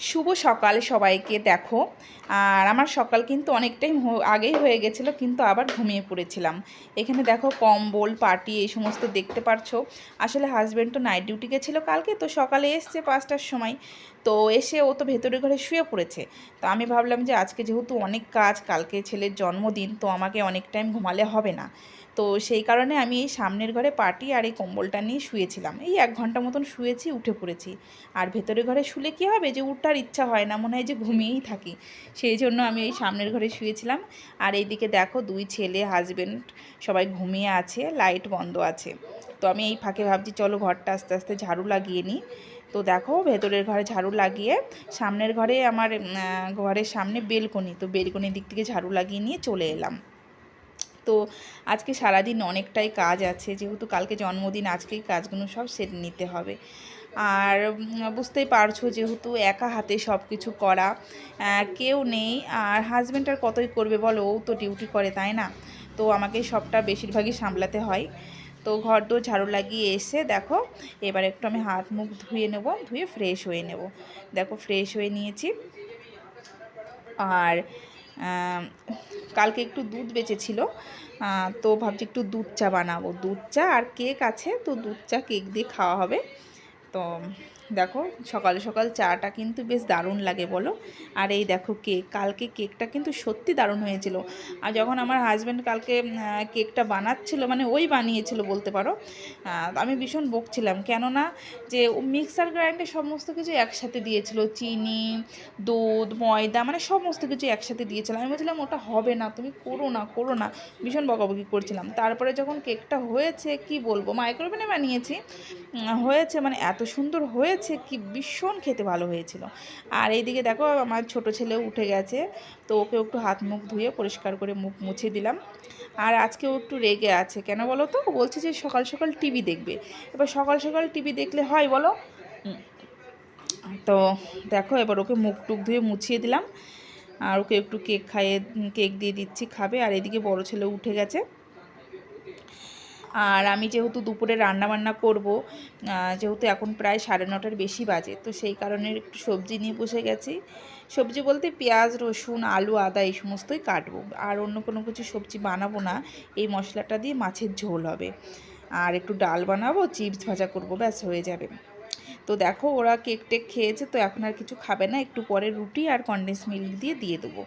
শুভ সকাল সবাইকে, দেখো। আর আমার সকাল কিন্তু অনেকটাই আগেই হয়ে গেছিল, কিন্তু আবার ঘুমিয়ে পড়েছিলাম। এখানে দেখো কম্বল, পাটি, এই সমস্ত দেখতে পারছ। আসলে হাজব্যান্ড তো নাইট ডিউটি গেছিল কালকে, তো সকালে এসছে পাঁচটার সময়। তো এসে ও তো ভেতরে ঘরে শুয়ে পড়েছে। তো আমি ভাবলাম যে আজকে যেহেতু অনেক কাজ, কালকে ছেলের জন্মদিন, তো আমাকে অনেক টাইম ঘুমালে হবে না। তো সেই কারণে আমি এই সামনের ঘরে পাটি আর এই কম্বলটা নিয়ে শুয়েছিলাম। এই এক ঘণ্টা মতন শুয়েছি, উঠে পড়েছি। আর ভেতরে ঘরে শুলে কী হবে যে উঠার ইচ্ছা হয় না, মনে হয় যে ঘুমিয়েই থাকি। সেই জন্য আমি এই সামনের ঘরে শুয়েছিলাম। আর এইদিকে দেখো দুই ছেলে হাজবেন্ড সবাই ঘুমিয়ে আছে লাইট বন্ধ আছে। তো আমি এই ফাঁকে ভাবছি, চলো ঘরটা আস্তে আস্তে ঝাড়ু লাগিয়ে নিই। তো দেখো ভেতরের ঘরে ঝাড়ু লাগিয়ে সামনের ঘরে আমার ঘরের সামনে বেলকনি, তো বেলকনির দিক থেকে ঝাড়ু লাগিয়ে নিয়ে চলে এলাম। তো আজকে সারাদিন অনেকটাই কাজ আছে, যেহেতু কালকে জন্মদিন, আজকেই কাজগুলো সব সেরে নিতে হবে। আর বুঝতেই পারছ যেহেতু একা হাতে সব কিছু করা কেউ নেই, আর হাজব্যান্ড আর কতই করবে বলো, ও তো ডিউটি করে, তাই না? তো আমাকে সবটা বেশিরভাগই সামলাতে হয়। তো ঘর দোর ঝাড়ু লাগিয়ে এসে দেখো, এবার একটু আমি হাত মুখ ধুয়ে নেব, ধুয়ে ফ্রেশ হয়ে নেব। দেখো ফ্রেশ হয়ে নিয়েছি। আর কালকে একটু দুধ বেঁচেছিল তো ভাবছি একটু দুধ চা বানাবো। দুধ চা আর কেক আছে, তো দুধ চা কেক দিয়ে খাওয়া হবে। তো দেখো, সকাল সকাল চাটা কিন্তু বেশ দারুণ লাগে বলো। আর এই দেখো কেক, কালকে কেকটা কিন্তু সত্যি দারুণ হয়েছিল। আর যখন আমার হাজব্যান্ড কালকে কেকটা বানাচ্ছিল মানে ওই বানিয়েছিল বলতে পারো আমি ভীষণ বকছিলাম। কেননা যে মিক্সার গ্রাইন্ডে সমস্ত কিছু একসাথে দিয়েছিল। চিনি, দুধ, ময়দা মানে সমস্ত কিছু একসাথে দিয়েছিলাম আমি বলছিলাম, ওটা হবে না, তুমি করো না করো না। ভীষণ বকাবকি করছিলাম। তারপরে যখন কেকটা হয়েছে, কি বলব মাইক্রোওভেনে বানিয়েছি হয়েছে মানে এত সুন্দর হয়েছে। কি ভীষণ খেতে ভালো হয়েছিল। আর এইদিকে দেখো আমার ছোট ছেলেও উঠে গেছে, তো ওকে একটু হাত মুখ ধুয়ে পরিষ্কার করে মুখ মুছে দিলাম। আর আজকেও একটু রেগে আছে, কেন বলো তো? বলছে যে সকাল সকাল টিভি দেখবে। এবার সকাল সকাল টিভি দেখলে হয় বলো? তো দেখো এবার ওকে মুখ টুক ধুয়ে মুছিয়ে দিলাম। আর ওকে একটু কেক খাইয়ে, কেক দিয়ে দিচ্ছি, খাবে। আর এদিকে বড় ছেলে উঠে গেছে। আর আমি যেহেতু দুপুরে রান্না বান্না করব যেহেতু এখন প্রায় সাড়ে নটার বেশি বাজে, তো সেই কারণে একটু সবজি নিয়ে বসে গেছি। সবজি বলতে পেঁয়াজ, রসুন, আলু, আদা এই সমস্তই কাটবো। আর অন্য কোনো কিছু সবজি বানাবো না, এই মশলাটা দিয়ে মাছের ঝোল হবে। আর একটু ডাল বানাবো, চিপস ভাজা করব, ব্যাস হয়ে যাবে। তো দেখো ওরা কেক টেক খেয়েছে, তো এখন আর কিছু খাবে না, একটু পরে রুটি আর কন্ডেন্স মিল্ক দিয়ে দিয়ে দেবো।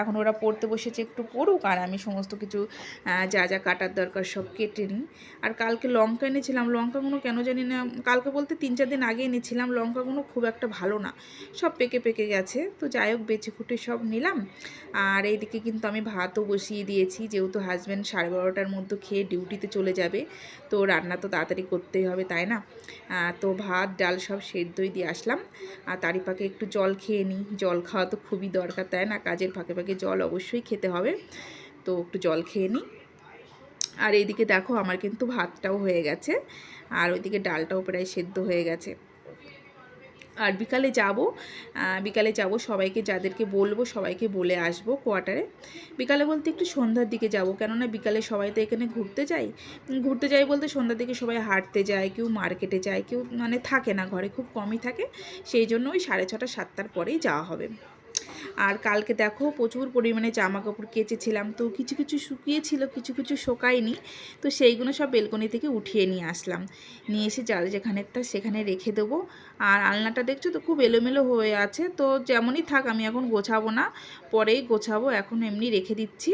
এখন ওরা পড়তে বসেছে একটু পড়ুক, আর আমি সমস্ত কিছু যা যা কাটার দরকার সব কেটে নিই। আর কালকে লঙ্কা এনেছিলাম, লঙ্কাগুলো কেন জানি না, কালকে বলতে তিন চার দিন আগে এনেছিলাম, লঙ্কাগুলো খুব একটা ভালো না, সব পেকে পেকে গেছে। তো যাই হোক বেছে খুঁটে সব নিলাম। আর এইদিকে কিন্তু আমি ভাতও বসিয়ে দিয়েছি, যেহেতু হাজব্যান্ড সাড়ে বারোটার মধ্যে খেয়ে ডিউটিতে চলে যাবে, তো রান্না তো তাড়াতাড়ি করতেই হবে, তাই না? তো ভাত, ডাল সব সেদ্ধই দিয়ে আসলাম। আর তারই পাকে একটু জল খেয়ে নিই, জল খাওয়া তো খুবই দরকার, তাই না? কাজের ফাঁকে ফাঁকে জল অবশ্যই খেতে হবে। তো একটু জল খেয়ে নিই। আর এইদিকে দেখো আমার কিন্তু ভাতটাও হয়ে গেছে। আর ওইদিকে ডালটাও প্রায় সেদ্ধ হয়ে গেছে। আর বিকালে যাব বিকালে যাব সবাইকে যাদেরকে বলব সবাইকে বলে আসব কোয়ার্টারে। বিকালে বলতে একটু সন্ধ্যার দিকে যাব, কেননা বিকালে সবাই তো এখানে ঘুরতে যায়। ঘুরতে যাই বলতে সন্ধ্যার দিকে সবাই হাঁটতে যায়, কেউ মার্কেটে যায়, কেউ মানে থাকে না, ঘরে খুব কমই থাকে। সেই জন্য ওই সাড়ে ছটা, সাতটার পরেই যাওয়া হবে। আর কালকে দেখো প্রচুর পরিমাণে জামা কাপড় কেচেছিলাম। তো কিছু কিছু শুকিয়েছিল, কিছু কিছু শোকায়নি। তো সেইগুলো সব বেলকনি থেকে উঠিয়ে নিয়ে আসলাম। নিয়ে এসে যার যেখানেরটা সেখানে রেখে দেবো। আর আলনাটা দেখছ তো খুব এলোমেলো হয়ে আছে। তো যেমনই থাক আমি এখন গোছাবো না। পরেই গোছাবো, এখন এমনি রেখে দিচ্ছি।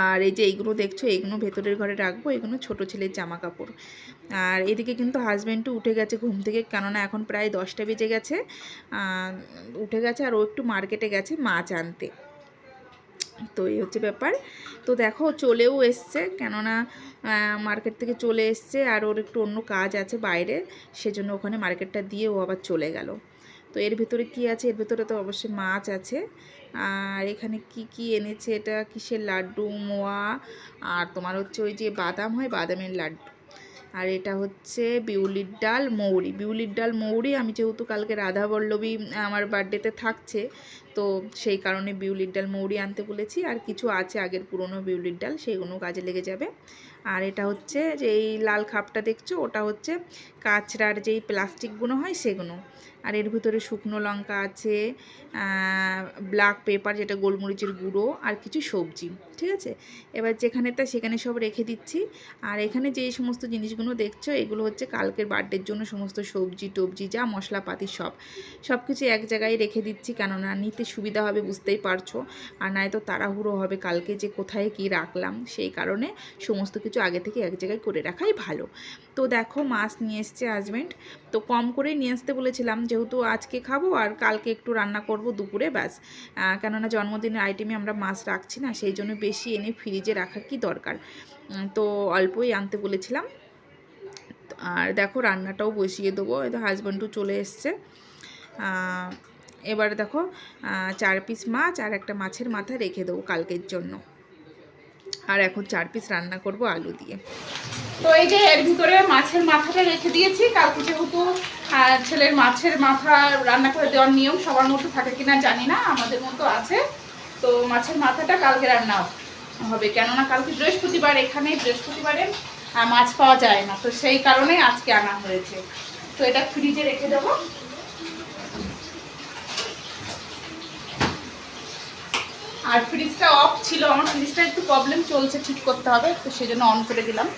আর এই যে এইগুলো দেখছ, এইগুলো ভেতরের ঘরে রাখব, এগুলো ছোট ছেলের জামা কাপড় আর এদিকে কিন্তু হাজব্যান্ডও উঠে গেছে ঘুম থেকে, কেননা এখন প্রায় দশটা বেজে গেছে। উঠে গেছে আর ও একটু মার্কেটে গেছে মাছ আনতে। তো এই হচ্ছে ব্যাপার। তো দেখো, চলেও এসছে, কেননা মার্কেট থেকে চলে এসছে আর ওর একটু অন্য কাজ আছে বাইরে, সেজন্য ওখানে মার্কেটটা দিয়ে ও আবার চলে গেল। তো এর ভেতরে কি আছে? এর ভেতরে তো অবশ্যই মাছ আছে। আর এখানে কি কি এনেছে? এটা কিসের লাড্ডু? মোয়া। আর তোমার হচ্ছে ওই যে বাদাম হয়, বাদামের লাড্ডু। আর এটা হচ্ছে বিউলির ডাল, মৌরি। বিউলির ডাল, মৌরি আমি যেহেতু কালকে রাধা বল্লভী আমার বার্থডেতে থাকছে, তো সেই কারণে বিউলির ডাল, মৌরি আনতে বলেছি। আর কিছু আছে আগের পুরনো বিউলির ডাল, সেগুলো কাজে লেগে যাবে। আর এটা হচ্ছে যে এই লাল খাপটা দেখছ? ওটা হচ্ছে কাঁচরার যেই প্লাস্টিকগুলো হয়, সেগুলো। আর এর ভিতরে শুকনো লঙ্কা আছে ব্ল্যাক পেপার যেটা গোলমরিচের গুঁড়ো আর কিছু সবজি, ঠিক আছে? এবার যেখানে তা সেখানে সব রেখে দিচ্ছি। আর এখানে যে সমস্ত জিনিসগুলো দেখছ, এগুলো হচ্ছে কালকের বার্থডের জন্য সমস্ত সবজি, টবজি, যা মশলাপাতি সব। সব কিছু এক জায়গায় রেখে দিচ্ছি, কেননা নিতে সুবিধা হবে বুঝতেই পারছ। আর নয়তো তাড়াহুড়ো হবে কালকে যে কোথায় কি রাখলাম, সেই কারণে সমস্ত কিছু আগে থেকে এক জায়গায় করে রাখাই ভালো। তো দেখো, মাছ নিয়ে এসছে হাজব্যান্ড তো কম করে নিয়ে আসতে বলেছিলাম যেহেতু আজকে খাব আর কালকে একটু রান্না করব দুপুরে, ব্যাস। কেননা জন্মদিনের আইটেমে আমরা মাছ রাখছি না, সেই জন্য বেশি এনে ফ্রিজে রাখার কি দরকার? তো অল্পই আনতে বলেছিলাম। আর দেখো রান্নাটাও বসিয়ে দেবো, এই তো হাজব্যান্ডও চলে এসছে। এবার দেখো চার পিস মাছ আর একটা মাছের মাথা রেখে দেবো কালকের জন্য। আর এখন চার পিস রান্না করব আলু দিয়ে। তো এই যে এর ভিতরে মাছের মাথাটা রেখে দিয়েছি। কালকে যেহেতু ছেলের মাছের মাথা রান্না করে দেওয়ার নিয়ম, সবার মতো থাকে কিনা জানি না, আমাদের মতো আছে। তো মাছের মাথাটা কালকে রান্না হবে। কেননা কালকে বৃহস্পতিবার, এখানে বৃহস্পতিবারে মাছ পাওয়া যায় না। তো সেই কারণে আজকে আনা হয়েছে। তো এটা ফ্রিজে রেখে দেবো। আর ফ্রিজটা অফ ছিল, আমার ফ্রিজটা একটু প্রবলেম চলছে, ঠিক করতে হবে। তো সেই জন্য অন করে দিলাম।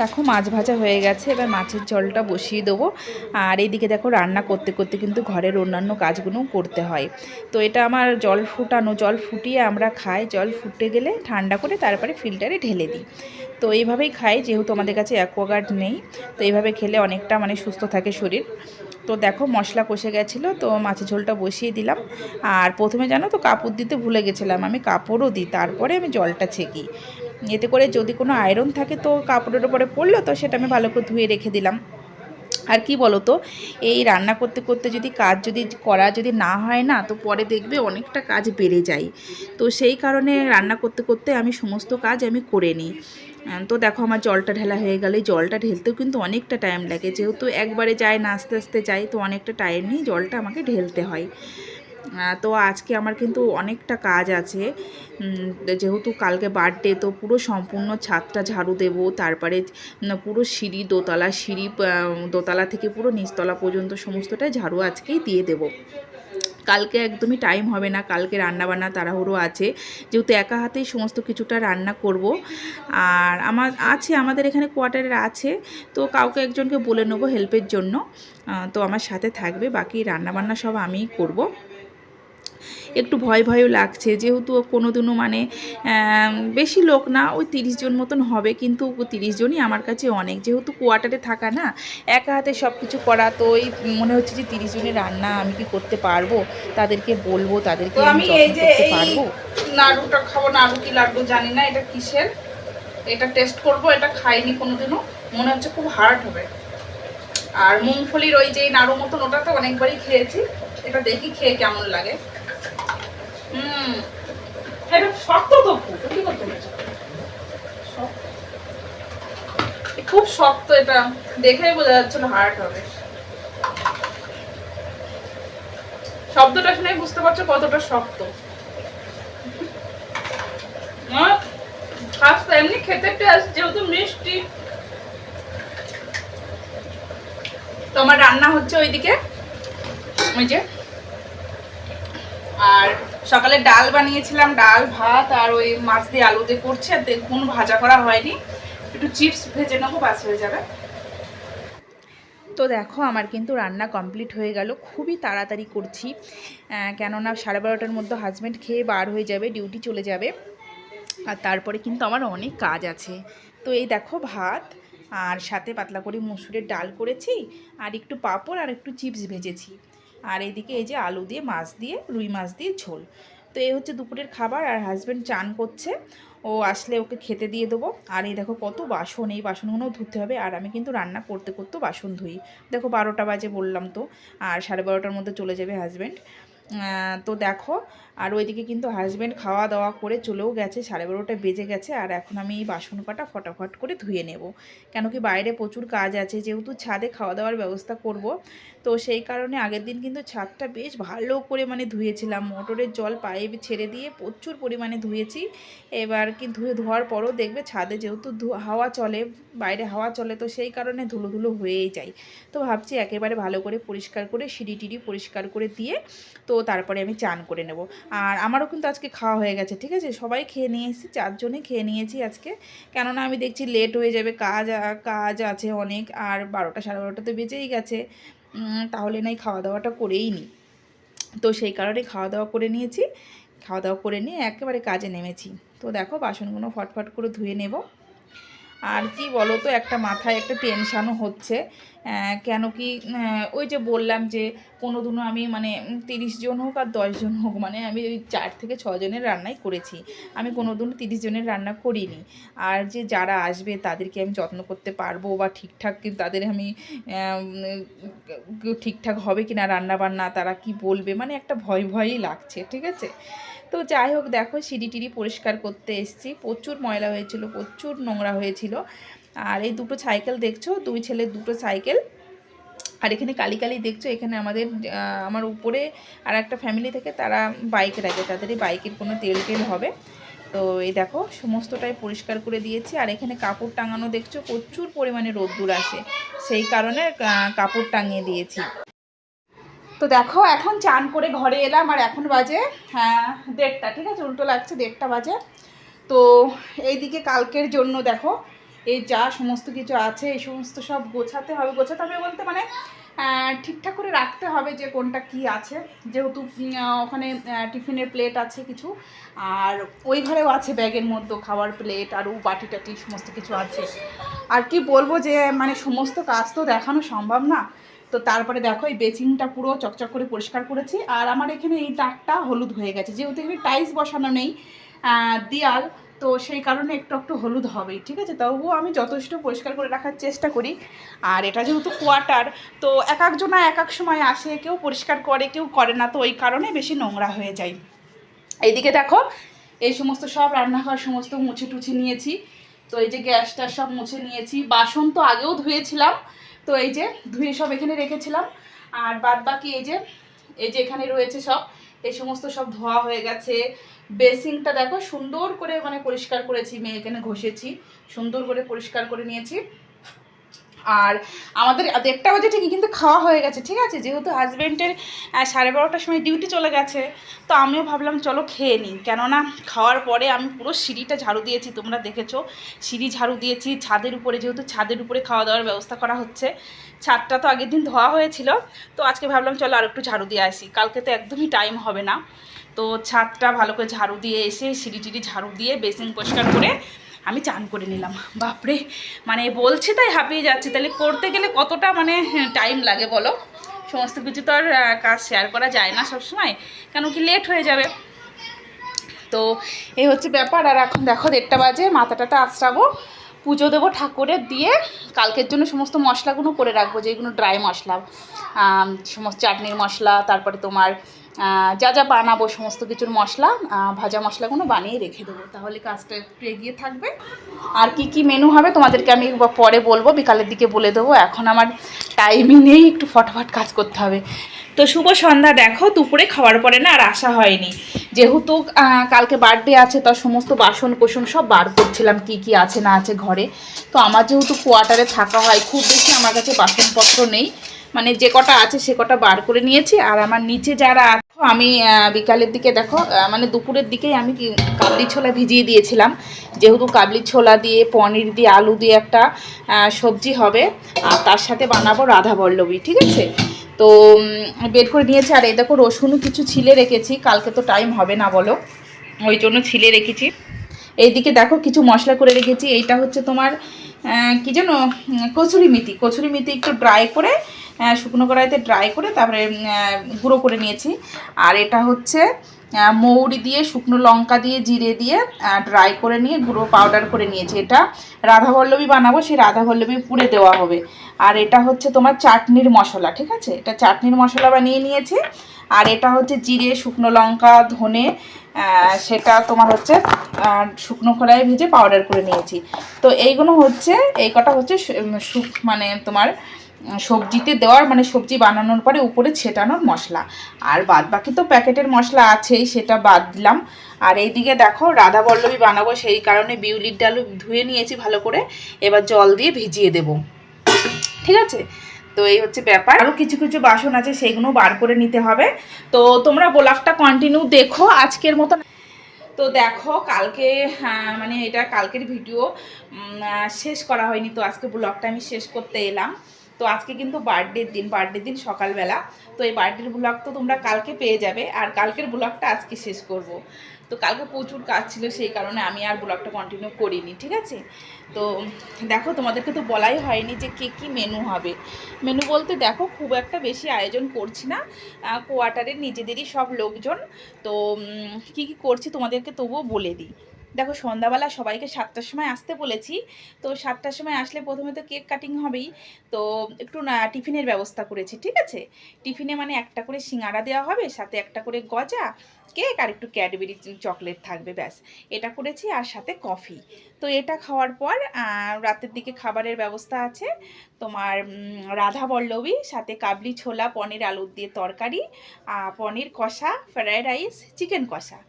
দেখো, মাছ ভাজা হয়ে গেছে। এবার মাছের জলটা বসিয়ে দেবো। আর এইদিকে দেখো, রান্না করতে করতে কিন্তু ঘরের অন্যান্য কাজগুলো করতে হয়। তো এটা আমার জল ফুটানো, জল ফুটিয়ে আমরা খাই। জল ফুটে গেলে ঠান্ডা করে তারপরে ফিল্টারে ঢেলে দিই। তো এইভাবেই খাই, যেহেতু আমাদের কাছে অ্যাকোয়াগার্ড নেই, তো এইভাবে খেলে অনেকটা মানে সুস্থ থাকে শরীর। তো দেখো মশলা কষে গেছিল, তো মাছের ঝোলটা বসিয়ে দিলাম। আর প্রথমে জানো তো কাপড় দিতে ভুলে গেছিলাম, আমি কাপড়ও দিই, তারপরে আমি জলটা ছেঁকি। এতে করে যদি কোনো আয়রন থাকে তো কাপড়ের ওপরে পড়ল, তো সেটা আমি ভালো করে ধুয়ে রেখে দিলাম। আর কি বলো তো এই রান্না করতে করতে যদি কাজ যদি করা যদি না হয় না, তো পরে দেখবে অনেকটা কাজ বেড়ে যায়। তো সেই কারণে রান্না করতে করতে আমি সমস্ত কাজ আমি করে নিই। তো দেখো আমার জলটা ঢেলা হয়ে গেলে। জলটা ঢেলতেও কিন্তু অনেকটা টাইম লাগে। যেহেতু একবারে যায় না আস্তে আস্তে যাই তো অনেকটা টাইম নিয়ে জলটা আমাকে ঢেলতে হয়। তো আজকে আমার কিন্তু অনেকটা কাজ আছে। যেহেতু কালকে বার্থডে তো পুরো সম্পূর্ণ ছাদটা ঝাড়ু দেবো। তারপরে পুরো সিঁড়ি, দোতলা সিঁড়ি দোতলা থেকে পুরো নিচতলা পর্যন্ত সমস্তটাই ঝাড়ু আজকেই দিয়ে দেবো। কালকে একদমই টাইম হবে না, কালকে রান্নাবান্না তাড়াহুড়ো আছে। যেহেতু একা হাতেই সমস্ত কিছুটা রান্না করব। আর আমার, আছে, আমাদের এখানে কোয়ার্টারের আছে। তো কাউকে একজনকে বলে নেব হেল্পের জন্য। তো আমার সাথে থাকবে, বাকি রান্নাবান্না সব আমিই করব। একটু ভয় ভয়ও লাগছে। যেহেতু কোনো দিনও মানে বেশি লোক না ওই তিরিশ জন মতন হবে কিন্তু তিরিশ জনই আমার কাছে অনেক। যেহেতু কোয়ার্টারে থাকা না একা হাতে সব কিছু করা তো ওই মনে হচ্ছে যে তিরিশ জনের রান্না আমি কি করতে পারব? তাদেরকে বলব তাদেরকে আমি আমি এই যে করতে পারব? নাড়ুটা খাব নাড়ু কি লাগবে জানি না এটা কিসের। এটা টেস্ট করব এটা খাইনি কোনোদিনও মনে হচ্ছে খুব হার্ড হবে। আর মুংফলির ওই যে নাড়ু মতন ওটা তো অনেকবারই খেয়েছি। এটা দেখি খেয়ে কেমন লাগে। এটা শক্ত খুব শক্ত। এটা বোঝা যাচ্ছে না হবে। শব্দটা শুনে বুঝতে পারছ কতটা শক্ত। এমনি খেতে যেহেতু মিষ্টি। তো আমার রান্না হচ্ছে ওইদিকে। ওই যে আর সকালে ডাল বানিয়েছিলাম, ডাল, ভাত আর ওই মাছ দিয়ে আলু দিয়ে করছে, আর দেখুন ভাজা করা হয়নি। একটু চিপস ভেজে নেব, বাস হয়ে যাবে। তো দেখো, আমার কিন্তু রান্না কমপ্লিট হয়ে গেল। খুবই তাড়াতাড়ি করছি। কেননা সাড়ে বারোটার মধ্যে হাজব্যান্ড খেয়ে বার হয়ে যাবে ডিউটি চলে যাবে। আর তারপরে কিন্তু আমার অনেক কাজ আছে। তো এই দেখো, ভাত আর সাথে পাতলা করে মুসুরের ডাল করেছি, আর একটু পাঁপড় আর একটু চিপস ভেজেছি। আর এইদিকে এই যে আলু দিয়ে, মাছ দিয়ে, রুই মাছ দিয়ে ঝোল। তো এই হচ্ছে দুপুরের খাবার আর হাজব্যান্ড চান করছে। ও আসলে ওকে খেতে দিয়ে দেবো। আর এই দেখো কত বাসন, এই বাসনগুলোও ধুতে হবে। আর আমি কিন্তু রান্না করতে করতেও বাসন ধুই। দেখো বারোটা বাজে বললাম তো, আর সাড়ে বারোটার মধ্যে চলে যাবে হাজব্যান্ড তো দেখো আর ওইদিকে কিন্তু হাজব্যান্ড খাওয়া দাওয়া করে চলেও গেছে, সাড়ে বারোটা বেজে গেছে, আর এখন আমি এই বাসন কটা ফটাফট করে ধুয়ে নেব। কেন কি বাইরে প্রচুর কাজ আছে, যেহেতু ছাদে খাওয়া দাওয়ার ব্যবস্থা করব, তো সেই কারণে আগের দিন কিন্তু ছাদটা বেশ ভালো করে মানে ধুয়েছিলাম। মোটরের জল পাইপ ছেড়ে দিয়ে প্রচুর পরিমাণে ধুয়েছি। এবার কি ধুয়ে ধোয়ার পরও দেখবে ছাদে যেহেতু হাওয়া চলে, বাইরে হাওয়া চলে, তো সেই কারণে ধুলো ধুলো হয়েই যায়। তো ভাবছি একেবারে ভালো করে পরিষ্কার করে সিঁড়ি টিড়ি পরিষ্কার করে দিয়ে, তো তারপরে আমি চান করে নেব। আর আমারও কিন্তু আজকে খাওয়া হয়ে গেছে, ঠিক আছে? সবাই খেয়ে নিয়ে এসেছি, চারজনে খেয়ে নিয়েছি আজকে। কেননা আমি দেখছি লেট হয়ে যাবে, কাজ কাজ আছে অনেক, আর বারোটা সাড়ে বারোটা তো বেজেই গেছে। তাহলে নাই খাওয়া দাওয়াটা করেই নিই তো সেই কারণে খাওয়া দাওয়া করে নিয়েছি। খাওয়া দাওয়া করে নিয়ে একেবারে কাজে নেমেছি। তো দেখো, বাসনগুলো ফটফট করে ধুয়ে নেব। আর কি বলো তো, একটা মাথায় একটা টেনশানও হচ্ছে। কেন কি ওই যে বললাম যে কোনো দিনও আমি মানে তিরিশ জন হোক আর দশ জন হোক মানে আমি ওই চার থেকে ছজনের রান্নাই করেছি। আমি কোনো দিন তিরিশ জনের রান্না করিনি। আর যে যারা আসবে তাদেরকে আমি যত্ন করতে পারব বা ঠিকঠাক তাদের আমি ঠিকঠাক হবে কি না রান্নাবান্না, তারা কি বলবে মানে একটা ভয় ভয়ই লাগছে, ঠিক আছে? তো যাই হোক, দেখো সিঁড়ি টিড়ি পরিষ্কার করতে এসছি। প্রচুর ময়লা হয়েছিল, প্রচুর নোংরা হয়েছিল। আর এই দুটো সাইকেল দেখছ, দুই ছেলের দুটো সাইকেল। আর এখানে কালি কালি দেখছ, এখানে আমাদের আমার উপরে আর একটা ফ্যামিলি থেকে, তারা বাইকে রাখে, তাদের এই বাইকের কোনো তেল টেল হবে। তো এই দেখো, সমস্তটাই পরিষ্কার করে দিয়েছি। আর এখানে কাপড় টাঙানো দেখছ, প্রচুর পরিমাণে রোদ্দুর আসে। সেই কারণে কাপড় টাঙিয়ে দিয়েছি। তো দেখো, এখন চান করে ঘরে এলাম, আর এখন বাজে হ্যাঁ দেড়টা, ঠিক আছে? উল্টো লাগছে, দেড়টা বাজে। তো এইদিকে কালকের জন্য দেখো এই যা সমস্ত কিছু আছে এই সমস্ত সব গোছাতে হবে গোছাতে হবে বলতে মানে ঠিকঠাক করে রাখতে হবে যে কোনটা কি আছে। যেহেতু ওখানে টিফিনের প্লেট আছে কিছু, আর ওই ঘরেও আছে ব্যাগের মধ্যে খাওয়ার প্লেট আর ও বাটি টাটি, সমস্ত কিছু আছে। আর কি বলব যে মানে সমস্ত কাজ তো দেখানো সম্ভব না। তো তারপরে দেখো, এই বেসিনটা পুরো চকচক করে পরিষ্কার করেছি। আর আমার এখানে এই দাগটা হলুদ হয়ে গেছে। যেহেতু এখানে টাইলস বসানো নেই দেয়াল তো সেই কারণে একটু একটু হলুদ হবেই, ঠিক আছে? তবুও আমি যথেষ্ট পরিষ্কার করে রাখার চেষ্টা করি। আর এটা যেহেতু কোয়াটার তো এক একজনা এক এক সময় আসে, কেউ পরিষ্কার করে, কেউ করে না, তো ওই কারণে বেশি নোংরা হয়ে যায়। এইদিকে দেখো, এই সমস্ত সব রান্নাঘর সমস্ত মুছে টুছে নিয়েছি। তো এই যে গ্যাসটা সব মুছে নিয়েছি। বাসন তো আগেও ধুয়েছিলাম, তো এই যে ধুয়ে সব এখানে রেখেছিলাম। আর বাদ বাকি এই যে এই যে এখানে রয়েছে সব এই সমস্ত সব ধোয়া হয়ে গেছে। বেসিনটা দেখো সুন্দর করে মানে পরিষ্কার করেছি মেয়ে এখানে ঘষেছি। সুন্দর করে পরিষ্কার করে নিয়েছি। আর আমাদের দেড়টা বাজে ঠিকই কিন্তু খাওয়া হয়ে গেছে, ঠিক আছে? যেহেতু হাজব্যান্ডের সাড়ে বারোটার সময় ডিউটি চলে গেছে, তো আমিও ভাবলাম চলো খেয়ে নিই। কেননা খাওয়ার পরে আমি পুরো সিঁড়িটা ঝাড়ু দিয়েছি, তোমরা দেখেছ। সিঁড়ি ঝাড়ু দিয়েছি, ছাদের উপরে, যেহেতু ছাদের উপরে খাওয়া দাওয়ার ব্যবস্থা করা হচ্ছে, ছাদটা তো আগের দিন ধোয়া হয়েছিল, তো আজকে ভাবলাম চলো আর একটু ঝাড়ু দিয়ে আসি। কালকে তো একদমই টাইম হবে না। তো ছাদটা ভালো করে ঝাড়ু দিয়ে এসে সিঁড়ি টিড়ি ঝাড়ু দিয়ে বেসিন পরিষ্কার করে আমি চান করে নিলাম। বাপরে মানে বলছি তাই হাঁপিয়ে যাচ্ছে। তাহলে করতে গেলে কতটা মানে টাইম লাগে বলো? সমস্ত কিছু তো আর কাজ শেয়ার করা যায় না সবসময়, কেন কি লেট হয়ে যাবে। তো এই হচ্ছে ব্যাপার। আর এখন দেখো দেড়টা বাজে মাথাটাটা আশ্রাবো পুজো দেবো ঠাকুরের দিয়ে। কালকের জন্য সমস্ত মশলাগুলো করে রাখব, যেগুলো ড্রাই মশলা। সমস্ত চাটনির মশলা, তারপরে তোমার যা যা বানাবো সমস্ত কিছুর মশলা ভাজা মশলাগুলো বানিয়ে রেখে দেবো। তাহলে কাজটা একটু এগিয়ে থাকবে। আর কি কি মেনু হবে তোমাদেরকে আমি পরে বলব, বিকালের দিকে বলে দেবো। এখন আমার টাইমই নেই একটু ফটাফট কাজ করতে হবে। তো শুভ সন্ধ্যা, দেখো, দুপুরে খাওয়ার পরে না আর আসা হয়নি। যেহেতু কালকে বার্থডে আছে তার সমস্ত বাসন কোসন সব বার করছিলাম, কি কি আছে না আছে ঘরে। তো আমার যেহেতু কোয়ার্টারে থাকা হয়, খুব বেশি আমার কাছে বাসনপত্র নেই। মানে যে কটা আছে সে কটা বার করে নিয়েছি। আর আমার নিচে যারা আছে, আমি বিকালের দিকে দেখো মানে দুপুরের দিকেই আমি কাবলি ছোলা ভিজিয়ে দিয়েছিলাম। যেহেতু কাবলি ছোলা দিয়ে, পনির দিয়ে, আলু দিয়ে একটা সবজি হবে, আর তার সাথে বানাবো রাধা বল্লবী, ঠিক আছে? তো বের করে নিয়েছি। আর এই দেখো, রসুনও কিছু ছিলে রেখেছি, কালকে তো টাইম হবে না বলো। ওই জন্য ছিলে রেখেছি। এইদিকে দেখো, কিছু মশলা করে রেখেছি। এইটা হচ্ছে তোমার কি যেন কচুরি মিথি। কচুরি মিথি একটু ড্রাই করে শুকনো কড়াইতে ড্রাই করে তারপরে গুঁড়ো করে নিয়েছি। আর এটা হচ্ছে মৌরি দিয়ে শুকনো লঙ্কা দিয়ে, জিরে দিয়ে ড্রাই করে নিয়ে গুঁড়ো পাউডার করে নিয়েছি। এটা রাধাবল্লভী বানাবো, সেই রাধাবল্লভী পুড়ে দেওয়া হবে। আর এটা হচ্ছে তোমার চাটনির মশলা, ঠিক আছে? এটা চাটনির মশলা বানিয়ে নিয়েছি। আর এটা হচ্ছে জিরে, শুকনো লঙ্কা, ধনে সেটা তোমার হচ্ছে শুকনো খোলায় ভেজে পাউডার করে নিয়েছি। তো এইগুলো হচ্ছে, এই কটা হচ্ছে মানে তোমার সবজিতে দেওয়ার মানে সবজি বানানোর পরে উপরে ছেটানোর মশলা। আর বাদ বাকি তো প্যাকেটের মশলা আছেই, সেটা বাদ দিলাম। আর এইদিকে দেখো, রাধা বল্লভী বানাবো, সেই কারণে বিউলির ডালও ধুয়ে নিয়েছি ভালো করে। এবার জল দিয়ে ভিজিয়ে দেবো। ঠিক আছে? তো এই হচ্ছে ব্যাপার। আরও কিছু কিছু বাসন আছে সেইগুলো বার করে নিতে হবে। তো তোমরা ব্লগটা কন্টিনিউ দেখো আজকের মতন। তো দেখো, কালকে মানে এটা কালকের ভিডিও শেষ করা হয়নি, তো আজকে ব্লগটা আমি শেষ করতে এলাম। তো আজকে কিন্তু বার্থডের দিন বার্থডের দিন সকালবেলা। তো এই বার্থডের ব্লগ তো তোমরা কালকে পেয়ে যাবে আর কালকের ব্লগটা আজকে শেষ করব। তো কালকে প্রচুর কাজ ছিল, সেই কারণে আমি আর ব্লগটা কন্টিনিউ করিনি, ঠিক আছে? তো দেখো, তোমাদেরকে তো বলাই হয়নি যে কে কী মেনু হবে। মেনু বলতে দেখো, খুব একটা বেশি আয়োজন করছি না। কোয়ার্টারের নিজেদেরই সব লোকজন। তো কি কি করছি তোমাদেরকে তবুও বলে দিই। দেখো, সন্ধ্যাবেলা সবাইকে সাতটার সময় আসতে বলেছি। তো সাতটার সময় আসলে প্রথমে তো কেক কাটিং হবেই। তো একটু টিফিনের ব্যবস্থা করেছি, ঠিক আছে? টিফিনে মানে একটা করে সিঙ্গারা দেওয়া হবে, সাথে একটা করে গজা, কেক আর একটু ক্যাডবেরি চকলেট থাকবে, ব্যাস। এটা করেছি আর সাথে কফি। তো এটা খাওয়ার পর রাতের দিকে খাবারের ব্যবস্থা আছে। তোমার রাধা বল্লভী সাথে কাবলি ছোলা, পনির আলুর দিয়ে তরকারি পনির কষা, ফ্রায়েড রাইস, চিকেন কষা।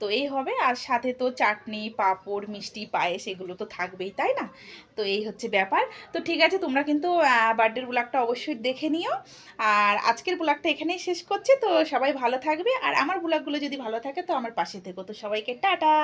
তো এই হবে। আর সাথে তো চাটনি, পাঁপড়, মিষ্টি, পায়েস এগুলো তো থাকবেই, তাই না? তো এই হচ্ছে ব্যাপার। তো ঠিক আছে, তোমরা কিন্তু বার্থডের ব্লগটা অবশ্যই দেখে নিও। আর আজকের ব্লগটা এখানেই শেষ করছে। তো সবাই ভালো থাকবে। আর আমার ব্লগগুলো যদি ভালো থাকে, তো আমার পাশে থেকো। তো সবাইকে টাটা!